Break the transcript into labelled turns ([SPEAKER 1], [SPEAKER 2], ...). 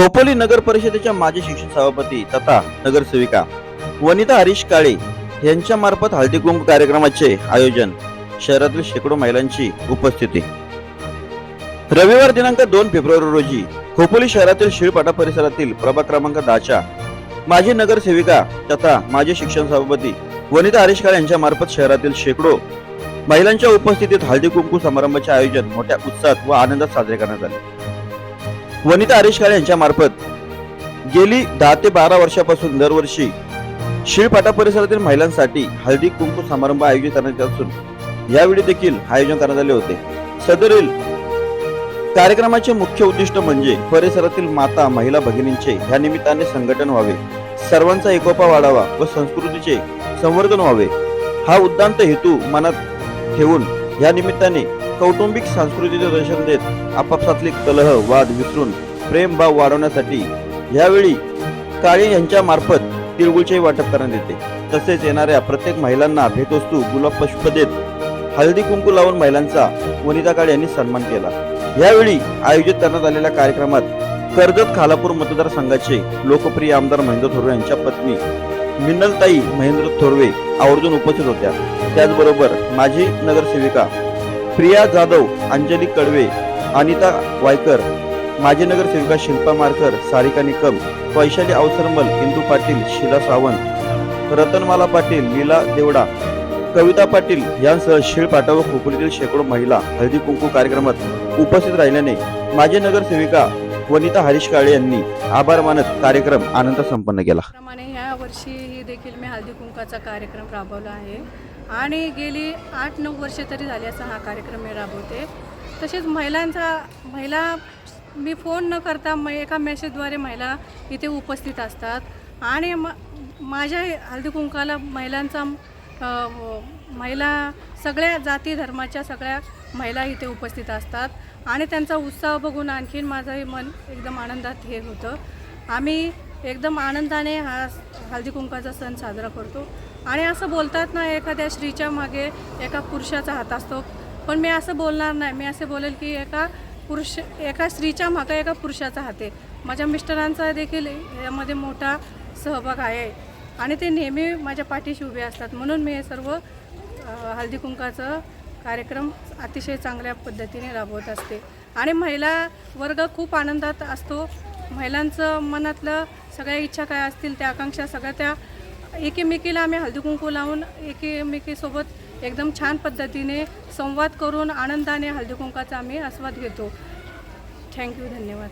[SPEAKER 1] खोपोली नगर परिषदेच्या माजी शिक्षण सभापती तथा नगरसेविका वनिता हरीश काळे यांच्या मार्फत हळदी कार्यक्रमाचे आयोजन शहरातील शेकडो महिलांची उपस्थिती. रविवार दिनांक दोन फेब्रुवारी रोजी खोपोली शहरातील शिळपाटा परिसरातील प्रभाग क्रमांक दहाच्या माजी नगरसेविका तथा माजी शिक्षण सभापती वनिता हरीश काळे यांच्या मार्फत शहरातील शेकडो महिलांच्या उपस्थितीत हळदी कुंकू समारंभाचे आयोजन मोठ्या उत्साहात व आनंदात साजरे करण्यात आले. वनिता हरीश यांच्या मार्फत गेली दहा ते बारा वर्षापासून दरवर्षी शिळपाटा परिसरातील महिलांसाठी हळदी कुंकू समारंभ आयोजित करण्यात येत असून यावेळी देखील आयोजन करण्यात आले होते. सदरील कार्यक्रमाचे मुख्य उद्दिष्ट म्हणजे परिसरातील माता महिला भगिनींचे या निमित्ताने संघटन व्हावे. सर्वांचा एकोपा वाढावा व संस्कृतीचे संवर्धन व्हावे. हा उद्दांत हेतू मनात ठेवून या निमित्ताने कौटुंबिक संस्कृतीचे दर्शन देत आपापसातली कलह वाद विसरून प्रेम भाव वाढवण्यासाठी यावेळी काळे यांच्या मार्फत तिळगुळचे वाटप करण्यात येते. तसेच येणाऱ्या प्रत्येक महिलांना भेटवस्तू गुलाब पुष्प देत हळदी कुंकू लावून महिलांचा वनिता काळे यांनी सन्मान केला. यावेळी आयोजित करण्यात आलेल्या कार्यक्रमात कर्जत खालापूर मतदारसंघाचे लोकप्रिय आमदार महेंद्र थोरवे यांच्या पत्नी मिन्नलताई महेंद्र थोरवे आवर्जून उपस्थित होत्या. त्याचबरोबर माजी नगरसेविका प्रिया जाधव अंजली कडवे अनिता वायकर माजी नगरसेविका शिल्पा मारकर सारिका निकम वैशाली अवसरमल इंदू पाटील शीला सावंत रतनमाला पाटील लीला देवडा कविता पाटील यांसह शिळपाटा व खोपोलीतील शेकडो महिला हळदी कुंकू कार्यक्रमात उपस्थित राहिल्याने माजी नगरसेविका वनिता हरीश काळे यांनी आभार मानत कार्यक्रम आनंद संपन्न केला
[SPEAKER 2] ह्या वर्षी देखील मी हळदी कुंकाचा कार्यक्रम राबवला आहे. आणि गेली आठ नऊ वर्षे तरी झाली असा हा कार्यक्रम मी राबवते. तसेच महिलांचा महिला मी फोन न करता म एका मेसेजद्वारे महिला इथे उपस्थित असतात. आणि म माझ्या हळदी कुंकाला महिलांचा महिला सगळ्या जाती धर्माच्या सगळ्या महिला इथे उपस्थित असतात. आणि त्यांचा उत्साह बघून आणखीन माझंही मन एकदम आनंदात हे होतं. आम्ही एकदम आनंदाने हा हळदी कुंकाचा सण साजरा करतो. आणि असं बोलतात ना एखाद्या स्त्रीच्या मागे एका पुरुषाचा हात असतो. पण मी असं बोलणार नाही. मी असे बोलेल की एका पुरुष एका स्त्रीच्या मागे एका पुरुषाचा हात आहे. माझ्या मिस्टरांचा देखील यामध्ये मोठा सहभाग आहे. आणि ते नेहमी माझ्या पाठीशी उभे असतात. म्हणून मी हे सर्व हळदी कुंकाचं कार्यक्रम अतिशय चांगल्या पद्धतीने राबवत असते. आणि महिला वर्ग खूप आनंदात असतो. महिलांचं मनातलं सगळ्या इच्छा काय असतील त्या आकांक्षा सगळ्या त्या एकीमेकीला आम्ही हळदी कुंकू लावून एकीमेकीसोबत एकदम छान पद्धतीने संवाद करून आनंदाने हळदी कुंकाचा आम्ही आस्वाद घेतो. थँक्यू धन्यवाद.